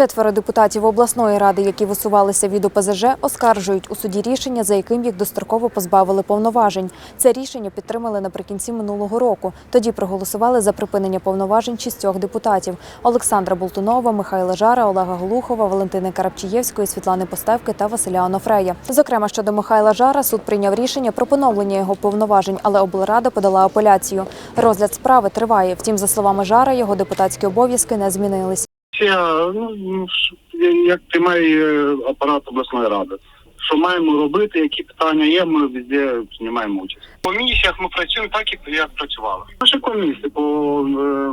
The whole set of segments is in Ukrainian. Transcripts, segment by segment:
Четверо депутатів обласної ради, які висувалися від ОПЗЖ, оскаржують у суді рішення, за яким їх достроково позбавили повноважень. Це рішення підтримали наприкінці минулого року. Тоді проголосували за припинення повноважень шістьох депутатів: Олександра Болтунова, Михайла Жара, Олега Голухова, Валентини Карапчієвської, Світлани Постевки та Василя Онофрея. Зокрема, щодо Михайла Жара, суд прийняв рішення про поновлення його повноважень, але облрада подала апеляцію. Розгляд справи триває. Втім, за словами Жара, його депутатські обов'язки не змінились. Це ну, як приймає е, апарат обласної ради. Що маємо робити, які питання є, ми везде знімаємо участь. По комісіях ми працюємо так, як- працювали. Наші комісії по, е,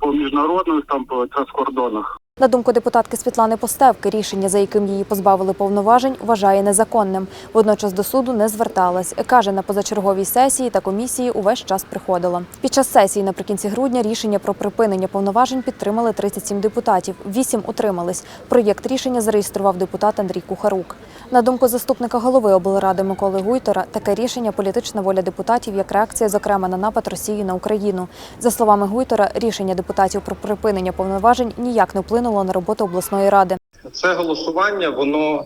по міжнародних, там по транскордонах. На думку депутатки Світлани Постевки, рішення, за яким її позбавили повноважень, вважає незаконним. Водночас до суду не зверталась. Каже, на позачерговій сесії та комісії увесь час приходила. Під час сесії наприкінці грудня рішення про припинення повноважень підтримали 37 депутатів. Вісім утримались. Проєкт рішення зареєстрував депутат Андрій Кухарук. На думку заступника голови облради Миколи Гуйтора, таке рішення політична воля депутатів як реакція, зокрема на напад Росії на Україну. За словами Гуйтора, рішення депутатів про припинення повноважень ніяк не вплинуло на роботу обласної ради. Це голосування воно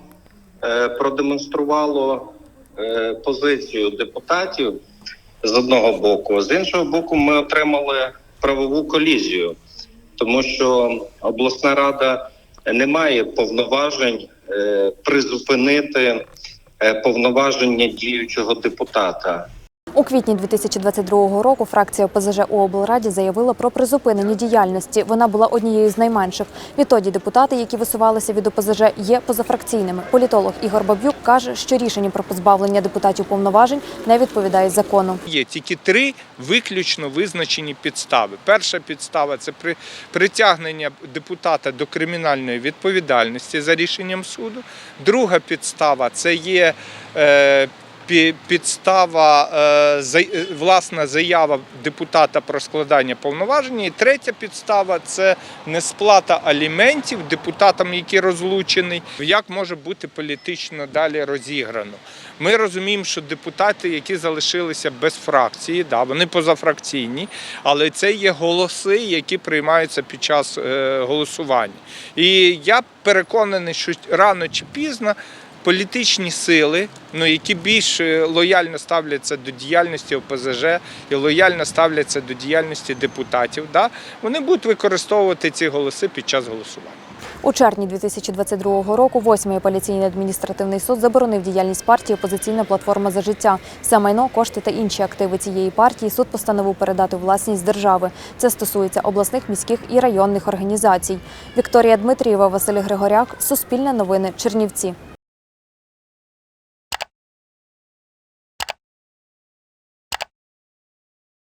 е, продемонструвало е, позицію депутатів з одного боку, з іншого боку, ми отримали правову колізію, тому що обласна рада не має повноважень е, призупинити повноваження діючого депутата. У квітні 2022 року фракція ОПЗЖ у облраді заявила про призупинення діяльності. Вона була однією з найменших. Відтоді депутати, які висувалися від ОПЗЖ, є позафракційними. Політолог Ігор Баб'юк каже, що рішення про позбавлення депутатів повноважень не відповідає закону. Є тільки три виключно визначені підстави. Перша підстава це при притягнення депутата до кримінальної відповідальності за рішенням суду. Друга підстава це є е, підстава е, е, власна заява депутата про складання повноважень. І третя підстава це несплата аліментів депутатам, які розлучений. Як може бути політично далі розіграно? Ми розуміємо, що депутати, які залишилися без фракції, да, вони позафракційні, але це є голоси, які приймаються під час е, голосування. І я переконаний, що рано чи пізно. Політичні сили, ну які більш е, лояльно ставляться до діяльності ОПЗЖ і лояльно ставляться до діяльності депутатів, да, вони будуть використовувати ці голоси під час голосування. У червні 2022 року восьмий апеляційний адміністративний суд заборонив діяльність партії Опозиційна платформа за життя. Все майно, кошти та інші активи цієї партії суд постановив передати власність держави. Це стосується обласних, міських і районних організацій. Вікторія Дмитрієва, Василь Григоряк, Суспільне новини, Чернівці.